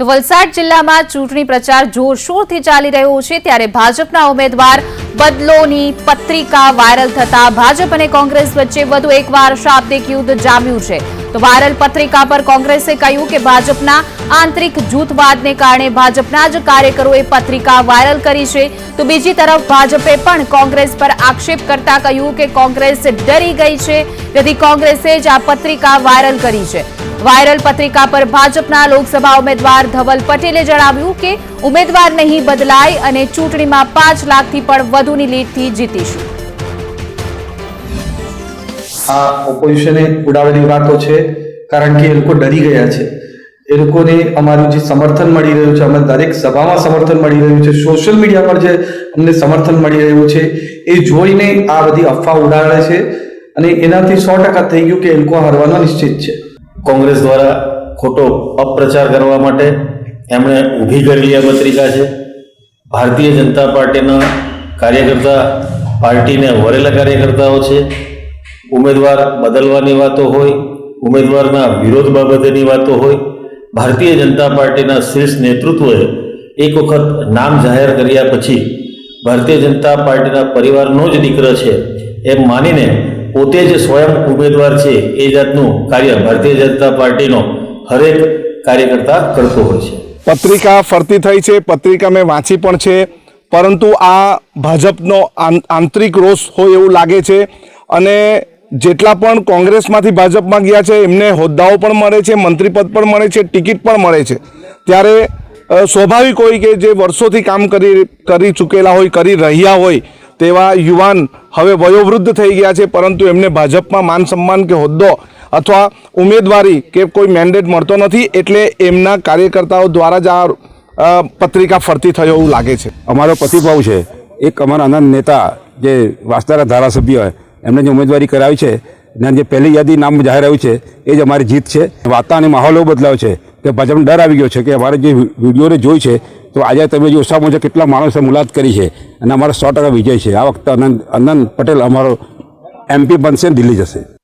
તો વલસાડ જિલ્લામાં ચૂંટણી પ્રચાર જોરશોરથી ચાલી રહ્યો છે. ત્યારે ભાજપના ઉમેદવાર બદલોની પત્રિકા વાયરલ થતા ભાજપ અને કોંગ્રેસ વચ્ચે વધુ એકવાર શાબ્દિક યુદ્ધ જામ્યું છે. તો વાયરલ પત્રિકા પર કોંગ્રેસે કહ્યું કે ભાજપના આંતરિક જૂથવાદને કારણે ભાજપના જ કાર્યકરોએ પત્રિકા વાયરલ કરી છે. તો બીજી તરફ ભાજપે પણ કોંગ્રેસ પર આક્ષેપ કરતા કહ્યું કે કોંગ્રેસ ડરી ગઈ છે. તેથી કોંગ્રેસે જ આ પત્રિકા વાયરલ કરી છે. વાયરલ પત્રિકા પર ભાજપના લોકસભા ઉમેદવાર ધવલ પટેલે જણાવ્યું કે ઉમેદવાર નહીં બદલાય અને ચૂંટણીમાં પાંચ લાખથી પણ વધુની લીડથી જીતીશું. આ ઓપોઝિશને ઉડાવેલી વાતો છે, કારણ કે એ લોકો ડરી ગયા છે. એ લોકોને અમારું જે સમર્થન મળી રહ્યું છે અમે દરેક સભામાં સમર્થન મળી રહ્યું છે સોશિયલ મીડિયા પર જે અમને સમર્થન મળી રહ્યું છે, એ જોઈને આ બધી અફવા ઉડાડે છે અને એનાથી સો ટકા થઈ ગયું કે એ લોકો હારવાનો નિશ્ચિત છે. કોંગ્રેસ દ્વારા ખોટો અપપ્રચાર કરવા માટે એમણે ઊભી કરેલી આ પત્રિકા છે. ભારતીય જનતા પાર્ટીના કાર્યકર્તા પાર્ટીને વરેલા કાર્યકર્તાઓ છે. ઉમેદવાર બદલવાની વાતો હોય, ઉમેદવારના વિરોધ બાબતેની વાતો હોય, ભારતીય જનતા પાર્ટીના શ્રેષ્ઠ નેતૃત્વએ એક વખત નામ જાહેર કર્યા પછી ભારતીય જનતા પાર્ટીના પરિવારનો જ દીકરો છે એમ માનીને પોતે જ સ્વયં ઉમેદવાર છે એ જાતનું કાર્ય ભારતીય જનતા પાર્ટીનો હરેક કાર્યકર્તા કરતો હોય છે. પત્રિકા ફરતી થઈ છે, પત્રિકા મેં વાંચી પણ છે, પરંતુ આ ભાજપનો આંતરિક રોષ હોય એવું લાગે છે અને જેટલા પણ કોંગ્રેસમાંથી ભાજપમાં ગયા છે, એમને હોદ્દાઓ પણ મળે છે, મંત્રીપદ પણ મળે છે, ટિકિટ પણ મળે છે. ત્યારે સ્વાભાવિક હોય કે જે વર્ષોથી કામ કરી કરી ચૂકેલા હોય, કરી રહ્યા હોય, તેવા યુવાન હવે વયોવૃદ્ધ થઈ ગયા છે, પરંતુ એમને ભાજપમાં માન સન્માન કે હોદ્દો અથવા ઉમેદવારી કે કોઈ મેન્ડેટ મળતો નથી, એટલે એમના કાર્યકર્તાઓ દ્વારા જ આ પત્રિકા ફરતી થયો એવું લાગે છે. અમારો પ્રતિભાવ છે, એક અમારા અનંત નેતા જે વાસ્તારા ધારાસભ્ય એમને જે ઉમેદવારી કરાવી છે અને જે પહેલી યાદી નામ જાહેર આવ્યું છે, એ જ અમારી જીત છે. વાતા અને માહોલ એવો બદલાવ છે કે ભાજપને ડર આવી ગયો છે કે અમારે જે વિડીયોને જોઈ છે, તો આજે તમે જે ઓછામાં ઓછા કેટલા માણસે મુલાકાત કરી છે, અને અમારો સો ટકા વિજય છે. આ વખતે અનંત અનંત પટેલ અમારો એમપી બનશે દિલ્હી જશે.